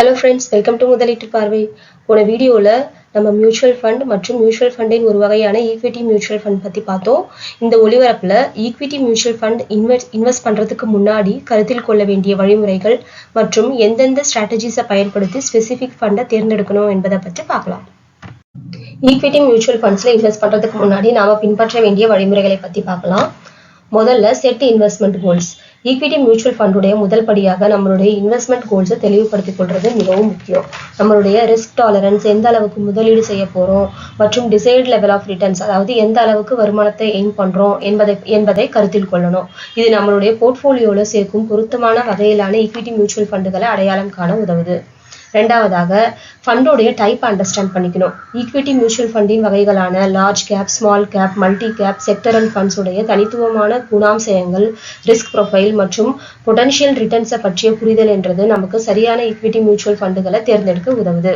Hello friends welcome to முதலீட்டு பார்வை போன வீடியோவில் நம்ம மியூச்சுவல் ஃபண்ட் மற்றும் மியூச்சுவல் ஃபண்டின் ஒரு வகையான ஈக்விட்டி மியூச்சுவல் ஃபண்ட் பற்றி பார்த்தோம். இந்த ஒளிபரப்பில் equity mutual fund invest invest பண்ணுறதுக்கு முன்னாடி கருத்தில் கொள்ள வேண்டிய வழிமுறைகள் மற்றும் எந்தெந்த ஸ்ட்ராட்டஜிஸை பயன்படுத்தி ஸ்பெசிஃபிக் ஃபண்டை தேர்ந்தெடுக்கணும் என்பதை பற்றி பார்க்கலாம். ஈக்விட்டி மியூச்சுவல் ஃபண்ட்ஸில் இன்வெஸ்ட் பண்ணுறதுக்கு முன்னாடி நாம் பின்பற்ற வேண்டிய வழிமுறைகளை பற்றி பார்க்கலாம். முதல்ல set investment goals equity mutual ஃபண்டுடைய முதல் படியாக நம்மளுடைய இன்வெஸ்ட்மெண்ட் கோல்ஸை தெளிவுபடுத்திக் கொள்வது மிகவும் முக்கியம். நம்மளுடைய ரிஸ்க் டாலரன்ஸ் எந்த அளவுக்கு முதலீடு செய்ய போகிறோம் மற்றும் டிசைட் லெவல் ஆஃப் ரிட்டர்ன்ஸ் அதாவது எந்த அளவுக்கு வருமானத்தை எய்ம் பண்ணுறோம் என்பதை என்பதை கருத்தில் கொள்ளணும். இது நம்மளுடைய போர்ட்ஃபோலியோவில் சேர்க்கும் பொருத்தமான வகையிலான ஈக்விட்டி மியூச்சுவல் ஃபண்டுகளை அடையாளம் காண உதவுது. ரெண்டாவதாக ஃபண்டோடைய டைப் அண்டர்ஸ்டாண்ட் பண்ணிக்கணும். ஈக்விட்டி மியூச்சுவல் ஃபண்டின் வகைகளான large cap small cap multi cap sectoral funds உடைய தனித்துவமான குணாம்சயங்கள் ரிஸ்க் ப்ரொஃபைல் மற்றும் பொட்டன்ஷியல் ரிட்டர்ன்ஸை பற்றிய புரிதல் என்றது நமக்கு சரியான ஈக்விட்டி மியூச்சுவல் ஃபண்டுகளை தேர்ந்தெடுக்க உதவுது.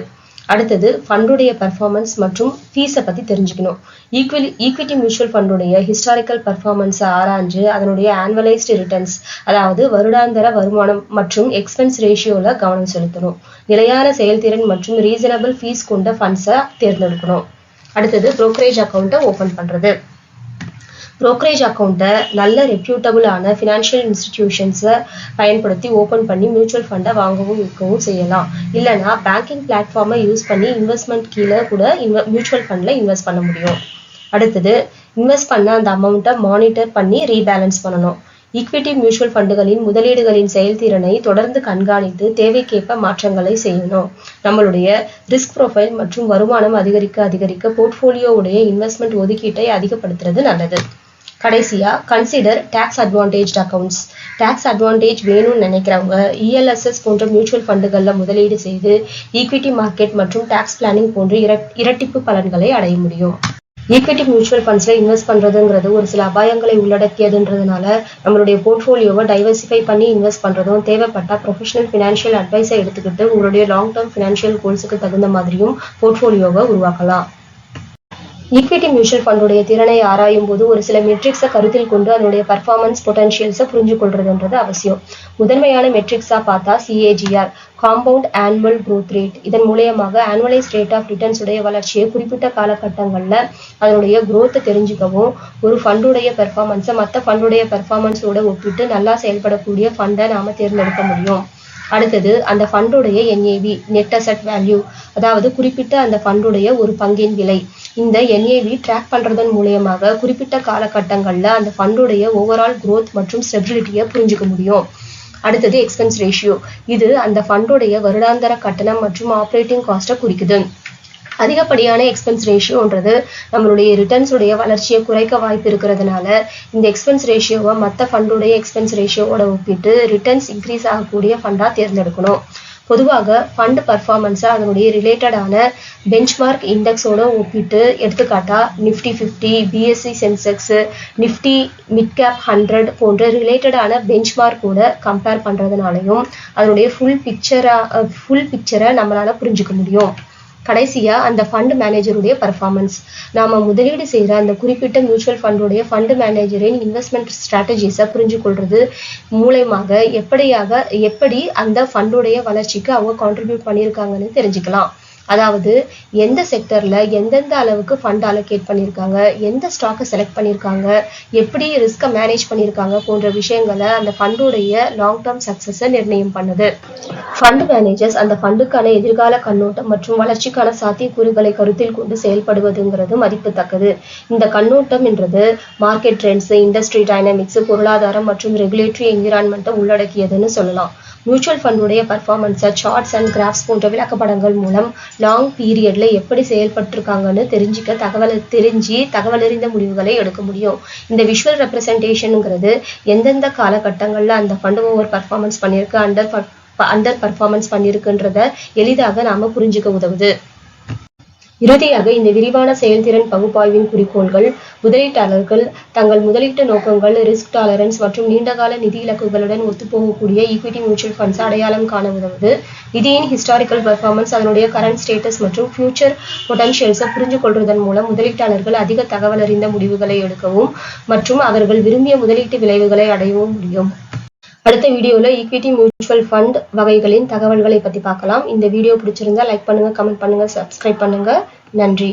அடுத்தது ஃபண்டுடைய பர்ஃபார்மன்ஸ் மற்றும் ஃபீஸை பற்றி தெரிஞ்சுக்கணும். ஈக்வலி ஈக்விட்டி மியூச்சுவல் ஃபண்டுடைய ஹிஸ்டாரிக்கல் பர்ஃபார்மன்ஸை ஆராய்ஞ்சு அதனுடைய ஆனுவலைஸ்டு ரிட்டர்ன்ஸ் அதாவது வருடாந்திர வருமானம் மற்றும் எக்ஸ்பென்ஸ் ரேஷியோவில் கவனம் செலுத்தணும். நிலையான செயல்திறன் மற்றும் ரீசனபிள் ஃபீஸ் கொண்ட ஃபண்ட்ஸை தேர்ந்தெடுக்கணும். அடுத்தது ப்ரோக்கரேஜ் அக்கௌண்ட்டை ஓப்பன் பண்ணுறது ப்ரோக்கரேஜ் அக்கௌண்ட்டை நல்ல ரெப்யூட்டபுளான ஃபினான்ஷியல் இன்ஸ்டிடியூஷன்ஸை பயன்படுத்தி ஓப்பன் பண்ணி மியூச்சுவல் ஃபண்டை வாங்கவும் விற்கவும் செய்யலாம். இல்லைனா பேங்கிங் பிளாட்ஃபார்மை யூஸ் பண்ணி இன்வெஸ்ட்மெண்ட் கீழே கூட இன்வ மியூச்சுவல் ஃபண்டில் இன்வெஸ்ட் பண்ண முடியும். அடுத்தது இன்வெஸ்ட் பண்ண அந்த அமௌண்ட்டை மானிட்டர் பண்ணி ரீபேலன்ஸ் பண்ணணும். ஈக்விட்டி மியூச்சுவல் ஃபண்டுகளின் முதலீடுகளின் செயல்திறனை தொடர்ந்து கண்காணித்து தேவைக்கேற்ப மாற்றங்களை செய்யணும். நம்மளுடைய ரிஸ்க் ப்ரொஃபைல் மற்றும் வருமானம் அதிகரிக்க அதிகரிக்க போர்ட்ஃபோலியோவுடைய இன்வெஸ்ட்மெண்ட் ஒதுக்கீட்டை அதிகப்படுத்துறது நல்லது. கடைசியாக consider tax advantage accounts tax advantage வேணும்னு நினைக்கிறவங்க இஎல்எஸ்எஸ் போன்ற மியூச்சுவல் ஃபண்டுகளில் முதலீடு செய்து ஈக்விட்டி மார்க்கெட் மற்றும் டேக்ஸ் பிளானிங் போன்ற இரட் இரட்டிப்பு பலன்களை அடைய முடியும். ஈக்விட்டி மியூச்சுவல் ஃபண்ட்ஸில் இன்வெஸ்ட் பண்ணுறதுங்கிறது ஒரு சில அபாயங்களை உள்ளடக்கியதுன்றதுனால நம்மளுடைய போர்ட்ஃபோலியோவை டைவர்சிஃபை பண்ணி இன்வெஸ்ட் பண்ணுறதும் தேவைப்பட்ட ப்ரொஃபஷனல் ஃபினான்ஷியல் அட்வைஸை எடுத்துக்கிட்டு உங்களுடைய லாங் டேர்ம் ஃபினான்ஷியல் கோல்ஸுக்கு தகுந்த மாதிரியும் போர்ட்ஃபோலியோவை உருவாக்கலாம். ஈக்விட்டி மியூச்சுவல் ஃபண்டுடைய திறனை ஆராயும் போது ஒரு சில மெட்ரிக்ஸை கருத்தில் கொண்டு அதனுடைய பர்ஃபார்மன்ஸ் பொட்டன்ஷியல்ஸை புரிஞ்சு கொள்றதுன்றது அவசியம். முதன்மையான மெட்ரிக்ஸாக பார்த்தா CAGR compound annual growth rate இதன் மூலியமாக ஆனுவலைஸ் ரேட் ஆஃப் ரிட்டர்ன்ஸ் உடைய வளர்ச்சியை குறிப்பிட்ட காலகட்டங்களில் அதனுடைய குரோத்தை தெரிஞ்சுக்கவும் ஒரு ஃபண்டுடைய பெர்ஃபார்மன்ஸை மற்ற ஃபண்டுடைய பெர்ஃபார்மன்ஸோட ஒப்பிட்டு நல்லா செயல்படக்கூடிய ஃபண்டை நாம தேர்ந்தெடுக்க முடியும். அடுத்தது அந்த ஃபண்டுடைய என்ஏவி நெட் அசெட் வேல்யூ அதாவது குறிப்பிட்ட அந்த ஃபண்டுடைய ஒரு பங்கின் விலை. இந்த என்ஏவி ட்ராக் பண்றதன் மூலியமாக குறிப்பிட்ட காலகட்டங்களில் அந்த ஃபண்டுடைய ஓவரால் growth மற்றும் ஸ்டெபிலிட்டியை புரிஞ்சுக்க முடியும். அடுத்தது எக்ஸ்பென்ஸ் ரேஷியோ இது அந்த ஃபண்டுடைய வருடாந்தர கட்டணம் மற்றும் ஆப்ரேட்டிங் காஸ்ட்டை குறிக்குது. அதிகப்படியான எக்ஸ்பென்ஸ் ரேஷியோன்றது நம்மளுடைய ரிட்டர்ன்ஸுடைய வளர்ச்சியை குறைக்க வாய்ப்பு இருக்கிறதுனால இந்த எக்ஸ்பென்ஸ் ரேஷியோவை மற்ற ஃபண்டுடைய எக்ஸ்பென்ஸ் ரேஷியோவோட ஒப்பிட்டு ரிட்டர்ன்ஸ் இன்க்ரீஸ் ஆகக்கூடிய ஃபண்டாக தேர்ந்தெடுக்கணும். பொதுவாக ஃபண்ட் பர்ஃபார்மன்ஸை அதனுடைய ரிலேட்டடான பெஞ்ச்மார்க் இண்டெக்ஸோட ஒப்பிட்டு எடுத்துக்காட்டா Nifty fifty BSE Sensex Nifty mid cap hundred போன்ற ரிலேட்டடான பெஞ்ச்மார்க்கோட கம்பேர் பண்ணுறதுனாலையும் அதனுடைய ஃபுல் பிக்சரா ஃபுல் பிக்சரை நம்மளால் புரிஞ்சுக்க முடியும். கடைசியா அந்த ஃபண்ட் மேனேஜருடைய பர்ஃபார்மன்ஸ் நாம முதலீடு செய்யற அந்த குறிப்பிட்ட மியூச்சுவல் ஃபண்டுடைய ஃபண்ட் மேனேஜரின் இன்வெஸ்ட்மெண்ட் ஸ்ட்ராட்டஜிஸை புரிஞ்சு கொள்றது மூலயமாக எப்படியாக எப்படி அந்த ஃபண்டுடைய வளர்ச்சிக்கு அவங்க கான்ட்ரிபியூட் பண்ணியிருக்காங்கன்னு தெரிஞ்சுக்கலாம். அதாவது எந்த செக்டர்ல எந்தெந்த அளவுக்கு ஃபண்ட் அலோகேட் பண்ணியிருக்காங்க எந்த ஸ்டாக்கை செலக்ட் பண்ணியிருக்காங்க எப்படி ரிஸ்கை மேனேஜ் பண்ணியிருக்காங்க போன்ற விஷயங்களை அந்த ஃபண்டுடைய லாங் டேர்ம் சக்ஸஸை நிர்ணயம் பண்ணுது. ஃபண்ட் மேனேஜர்ஸ் அந்த ஃபண்டுக்கான எதிர்கால கண்ணோட்டம் மற்றும் வளர்ச்சிக்கான சாத்தியக்கூறுகளை கருத்தில் கொண்டு செயல்படுவதுங்கிறது மதிப்புத்தக்கது. இந்த கண்ணோட்டம் என்றது மார்க்கெட் ட்ரெண்ட்ஸ் இண்டஸ்ட்ரி டைனமிக்ஸ் பொருளாதாரம் மற்றும் ரெகுலேட்டரி என்விரான்மெண்ட்டை உள்ளடக்கியதுன்னு சொல்லலாம். மியூச்சுவல் ஃபண்டுடைய பர்ஃபார்மன்ஸை சார்ட்ஸ் அண்ட் கிராஃப்ஸ் போன்ற விளக்கப்படங்கள் மூலம் லாங் பீரியட்ல எப்படி செயல்பட்டிருக்காங்கன்னு தெரிஞ்சுக்க தகவல் தெரிஞ்சு தகவலறிந்த முடிவுகளை எடுக்க முடியும். இந்த விஷுவல் ரெப்ரசன்டேஷனுங்கிறது எந்தெந்த காலகட்டங்களில் அந்த ஃபண்டு ஓவர் பர்ஃபார்மன்ஸ் பண்ணியிருக்கு அண்டர் அண்டர் பர்ஃபார்மன்ஸ் பண்ணியிருக்குன்றத எளிதாக நாம புரிஞ்சுக்க உதவுது. இறுதியாக இந்த விரிவான செயல்திறன் பகுப்பாய்வின் குறிக்கோள்கள் முதலீட்டாளர்கள் தங்கள் முதலீட்டு நோக்கங்கள் ரிஸ்க் டாலரன்ஸ் மற்றும் நீண்டகால நிதி இலக்குகளுடன் ஒத்துப்போகக்கூடிய ஈக்விட்டி மியூச்சுவல் ஃபண்ட்ஸ் அடையாளம் காண உதவுது நிதியின் ஹிஸ்டாரிக்கல் பர்ஃபார்மன்ஸ் அதனுடைய கரண்ட் ஸ்டேட்டஸ் மற்றும் ஃபியூச்சர் பொட்டன்ஷியல்ஸை புரிஞ்சு கொள்வதன் மூலம் முதலீட்டாளர்கள் அதிக தகவல் அறிந்த முடிவுகளை எடுக்கவும் மற்றும் அவர்கள் விரும்பிய முதலீட்டு விளைவுகளை அடையவும் முடியும். அடுத்த வீடியோல ஈக்விட்டி மியூச்சுவல் ஃபண்ட் வகைகளின் தகவல்களை பத்தி பார்க்கலாம். இந்த வீடியோ பிடிச்சிருந்தா லைக் பண்ணுங்க கமெண்ட் பண்ணுங்க சப்ஸ்கிரைப் பண்ணுங்க. நன்றி.